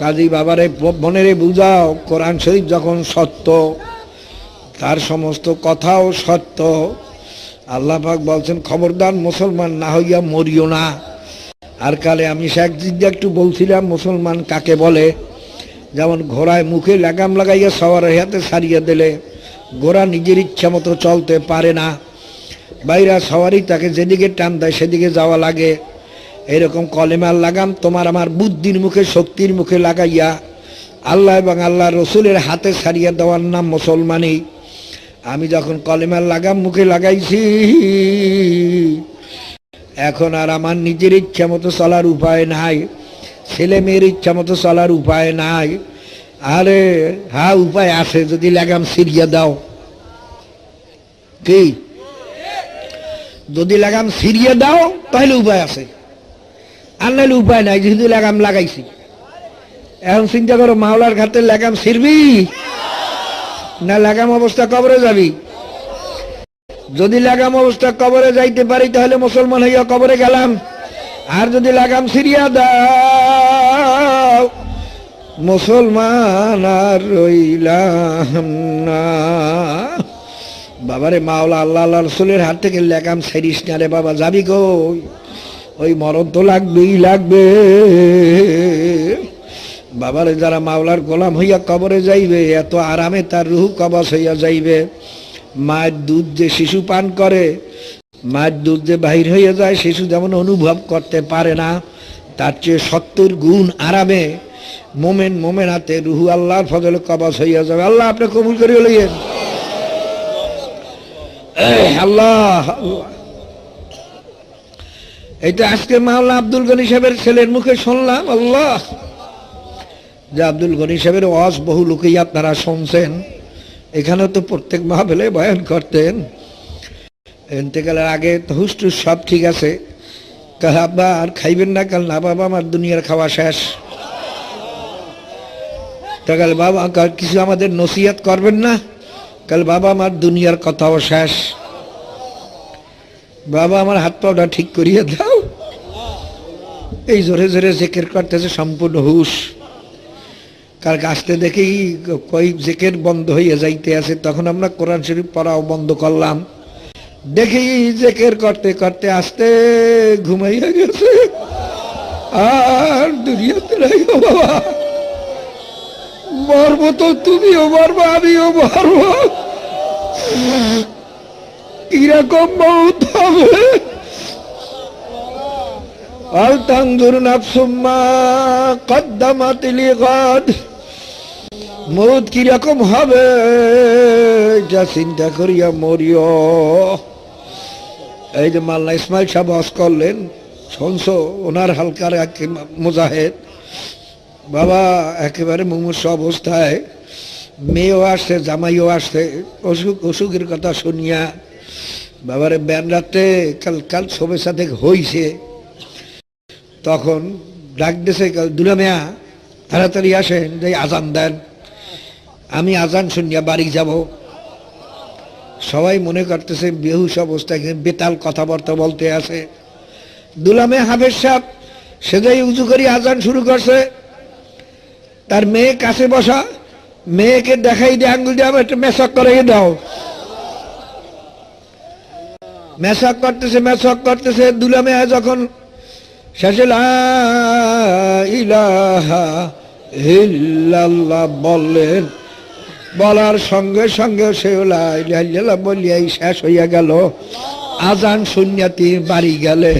কাজী বাবারে মনেরে বুঝাও, কোরআন শরীফ যখন সত্য, তার সমস্ত কথাও সত্য। আল্লাহ পাক বলছেন, খবরদার মুসলমান না হইয়া মরিও না। আর কালে আমি শেখ জিদ্দা একটু বলছিলাম, মুসলমান কাকে বলে? যেমন ঘোড়ায় মুখে লাগাম লাগাইয়া সবার হাতে সারিয়ে দিলে, ঘোড়া নিজের ইচ্ছা মতো চলতে পারে না। বাইরা সবারই তাকে যেদিকে টান দেয়, সেদিকে যাওয়া লাগে। এরকম কলেমার লাগাম, তোমার আমার বুদ্ধির মুখে, শক্তির মুখে লাগাইয়া, আল্লাহ এবং আল্লাহ রসুলের হাতে সারিয়ে দেওয়ার নাম মুসলমানই। আমি যখন কলেমার লাগাম, মুখে লাগাইছি, এখন আর আমার নিজের ইচ্ছা মতো চলার উপায় নাই, ছেলে মেয়ের ইচ্ছা মতো চলার উপায় নাই। আরে হ্যাঁ উপায় আছে, যদি লাগাম সিরিয়া দাও। কি? যদি লাগাম সিরিয়া দাও, তাহলে উপায় আছে। আর উপায় নাই, যেহেতু লাগাম লাগাইছি। এখন চিন্তা করো, মাওলার ঘাটে লাগাম ছিড়বি? না লাগাম অবস্থা কবরে যাবি? যদি লাগাম অবস্থা কবরে যাইতে পারি, তাহলে মুসলমান হইয়া কবরে গেলাম। আর যদি লাগাম সিরিয়া দাও, মুসলমান আর রইলাম না। বাবারে মাওলা, আল্লাহ আল্লাহ রসুলের হাত থেকে লেগাম সেরিস না রে বাবা, যাবি কই? ওই মরণ তো লাগবেই লাগবে। বাবারে যারা মাওলার গোলাম হইয়া কবরে যাইবে এত আরামে তার রুহু কবচ হইয়া যাইবে। মায়ের দুধ যে শিশু পান করে মায়ের দুধ যে বাহির হইয়া যায় শিশু যেমন অনুভব করতে পারে না তার চেয়ে সত্তর গুণ আরামে মোমেন মোমেন হাতে রুহু আল্লাহর ফজল কবচ হইয়া যাবে। আল্লাহ আপনি কবুল করিয়া লইয়েন। আল্লাহ আল্লাহ। এটা আজকে মাওলা আব্দুল গনি সাহেবের ছেলের মুখে শুনলাম, আল্লাহ। যে আব্দুল গনি সাহেবের ওয়াজ বহু লোকেই আপনারা শুনছেন। এখানে তো প্রত্যেক মাহবেলে বয়ান করতেন। এনতেকালের আগে তো হুস্টুস সব ঠিক আছে। কাল আব্বা আর খাইবেন না কাল না বাবা, আমার দুনিয়ার খাওয়া শেষ। কাল বাবা, কাল কিছু আমাদের নসিহত করবেন না। কাল বাবা, আমার দুনিয়ার কথাও শেষ। বাবা, আমার হাত পাওটা ঠিক করিয়ে দাও। এই জোরে জোরে জেকের করতেছে, সম্পূর্ণ হুশ। কার আসতে দেখেই কয়েক জেকের বন্ধ হয়ে যাইতে আছে, তখন আমরা কোরআন শরীফ পড়াও বন্ধ করলাম। দেখেই জেকের করতে করতে আসতে ঘুমাইয়া গেছে। আর দুনিয়াতে গো বাবা। মরবো তো তুমিও মরবো, আমিও মরবো। কীরকম মৌত হবে? আল তানজুর নাফসুম্মা কদ্দামাত লিগাদ। মৌত কীরকম হবে? যা চিন্তা করিয়া মরিও। এই যে মাল্লা ইসমাইল সাহেব হজ করলেন, শুনছো? ওনার হালকার মুজাহেদ। বাবা, একেবারে মুমূর্ষ অবস্থায়, মেয়েও আসছে, জামাইও আসছে। অসুখ, অসুখের কথা শুনিয়া, বাবারে ব্যান রাত্রে কাল কাল সবের সাথে হইছে। তখন ডাক দুলা মেয়া, তাড়াতাড়ি আসেন যে আজান দেন। আমি আজান শুনিয়া বাড়ি যাব। সবাই মনে করতেছে, বেহুশ অবস্থায় বেতাল কথাবার্তা বলতে আছে। দুলামে হাফেজ সাহেব সেজাই উঁচু করি আজান শুরু করছে, তার মেয়ে কাছে বসা, মেয়েকে দেখাই দিয়ে আঙ্গুল দিয়ে আমার একটা মেসক করে দাও। মেসক করতেছে মেসক করতেছে দুলামে যখন ইলাহা বললেন, বলার সঙ্গে সঙ্গে বলিয়াই শেষ হইয়া গেল। আজান শূন্যাতি বাড়ি গেলে।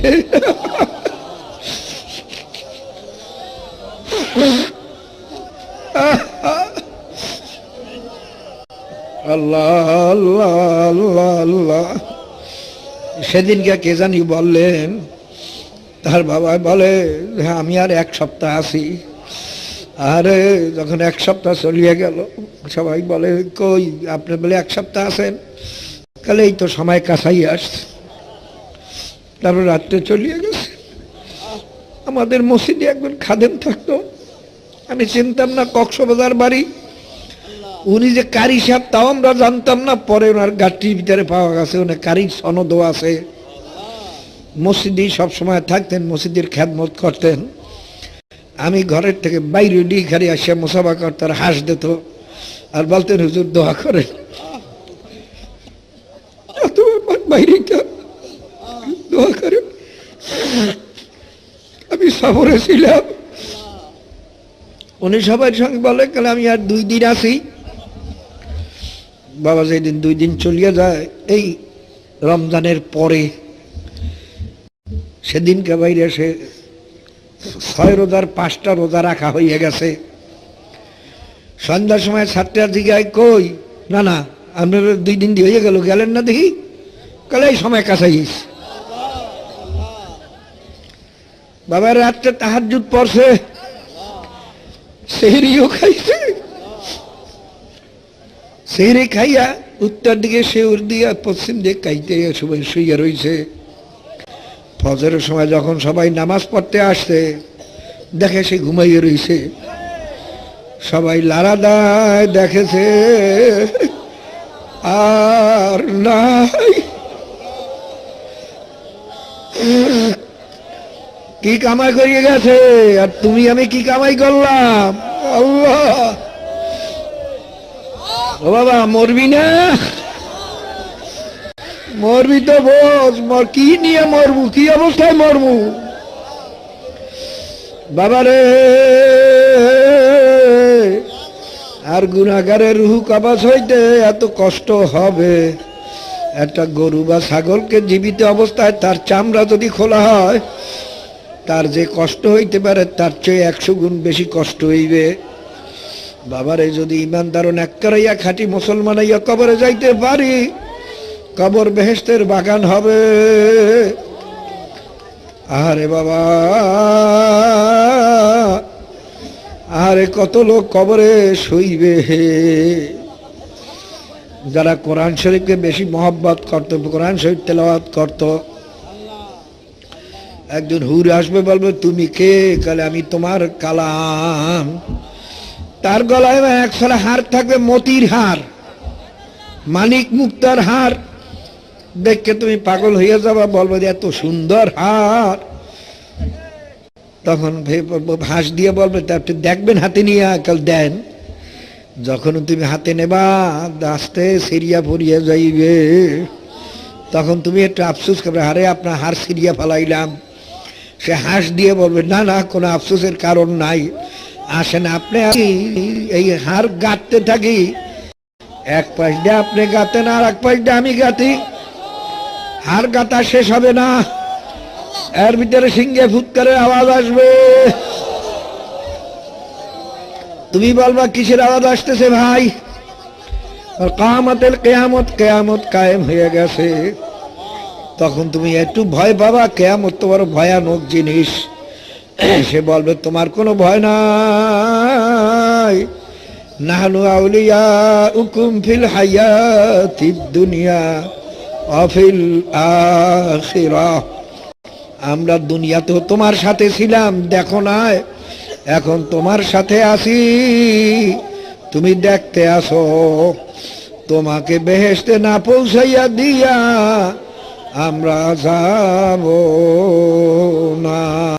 আল্লাহ। সেদিনকে কে জানি বললেন তার বাবা বলে হ্যাঁ আমি আর এক সপ্তাহ আছি। আরে, যখন এক সপ্তাহ চলিয়ে গেল, সবাই বলে, কই, আপনি বলে এক সপ্তাহ আসেন তাহলে এই তো সময় কাছাই আসছে। তারপর রাত্রে চলিয়ে গেছে। আমাদের মসজিদে একজন খাদেম থাকতো। আমি চিনতাম না কক্সবাজার বাড়ি। উনি যে কারি সাহেব, তাও আমরা জানতাম না। পরে ওনার গাছটির ভিতরে পাওয়া গেছে উনি কারি সনদও আছে। মসজিদেই সবসময় থাকতেন, মসজিদের খ্যাতমত করতেন। আমি ঘরের থেকে বাইরে খালি আসিয়া মুসাফা করতার হাঁস দিত আর বলতেন, হুজুর, দোয়া করেন। বাইরে দোয়া করে আমি সফরে ছিলাম। উনি সবার সঙ্গে বলে, কালে আমি আর দুই দিন আসি বাবা যেদিন দুই দিন চলিয়ে যায়, এই রমজানের পরে সেদিনকে বাইরে সে ছয় রোজার, পাঁচটা রোজা রাখা হয়ে গেছে। সন্ধ্যার সময় সাতটার দিকে কই? না না, আপনার দুই দিন দিয়ে হয়ে গেল, গেলেন না দেখি? কালে এই সময় কাছাইস। বাবার রাত্রে তাহাজুদ পড়ছে। সেহরিও খাইছে। সেহরি খাইয়া উত্তর দিকে শেউর দিয়া পশ্চিম দিকে খাইতে সবাই শুইয়া রইছে। ফজরের সময় যখন সবাই নামাজ পড়তে আসছে, দেখে সে ঘুমাইয়ে রইছে। সবাই লারা দায় দেখেছে, আর নাই। কি কামাই করিয়ে গেছে? আর তুমি, আমি কি কামাই করলাম? আল্লাহ। ও বাবা, মরবি না? মরবি তো বোঝ মর, কি নিয়ে মরবু, কি অবস্থায় মরবু? বাবারে, আর গুণাগারের রুহু কাবাস হইতে এত কষ্ট হবে? একটা গরু বা ছাগলকে জীবিত অবস্থায় তার চামড়া যদি খোলা হয়, তার যে কষ্ট হইতে পারে, তার চেয়ে একশো গুণ বেশি কষ্ট হইবে। বাবারে, যদি ইমানদারন একটারাইয়া খাঁটি মুসলমানাইয়া কবরে যাইতে পারি কবর বেহেস্তের বাগান হবে। আরে বাবা। আরে কত লোক কবরে শুইবে যারা কোরআন শরীফকে বেশি মহব্বত করতো, কোরআন শরীফ তেলাওয়াত করতো, একজন হুর আসবে বলবে, তুমি কে? কালে আমি তোমার কালাম। তার গলায় একশোটা হার থাকবে, মতির হার, মানিক মুক্তার হার। দেখকে তুমি পাগল হয়ে যাবা, বলব যে এত সুন্দর হার। তখন হাঁস দিয়ে বলবে আপনি দেখবেন হাতে নিয়ে কাল দেন। যখন তুমি হাতে নেবা আস্তে সিরিয়া ফরিয়া যাইবে। তখন তুমি একটু আফসোস করবে হারে আপনার হার সিরিয়া ফেলাইলাম। সে হাঁস দিয়ে বলবে, না না, কোনো আফসোসের কারণ নাই। আসেন, আপনি এই হার গাঁততে থাকি। এক পাশ দিয়ে আপনি গাতেন, আর এক পাশ দিয়ে আমি গাতি। হার গাতা শেষ হবে না। এর ভিতরে সিংহে ফুৎকারের আওয়াজ আসবে। তুমি বলবা, কিসের আওয়াজ আসতেছে ভাই? কামতের কেয়ামত কেয়ামত কায়েম হয়ে গেছে। তখন তুমি একটু ভয় পাবা, কেয়ামত তোমার ভয়ানক জিনিস। সে বলবে, তোমার কোনো ভয় নাই। নাহনু আউলিয়া উকুম ফিল হায়াতি দুনিয়া। অফিল আমরা দুনিয়াতেও তোমার সাথে ছিলাম, দেখো না এখন তোমার সাথে আছি। তুমি দেখতে আসো। তোমাকে বেহেসতে না পৌঁছাইয়া দিয়া আমরা যাব না।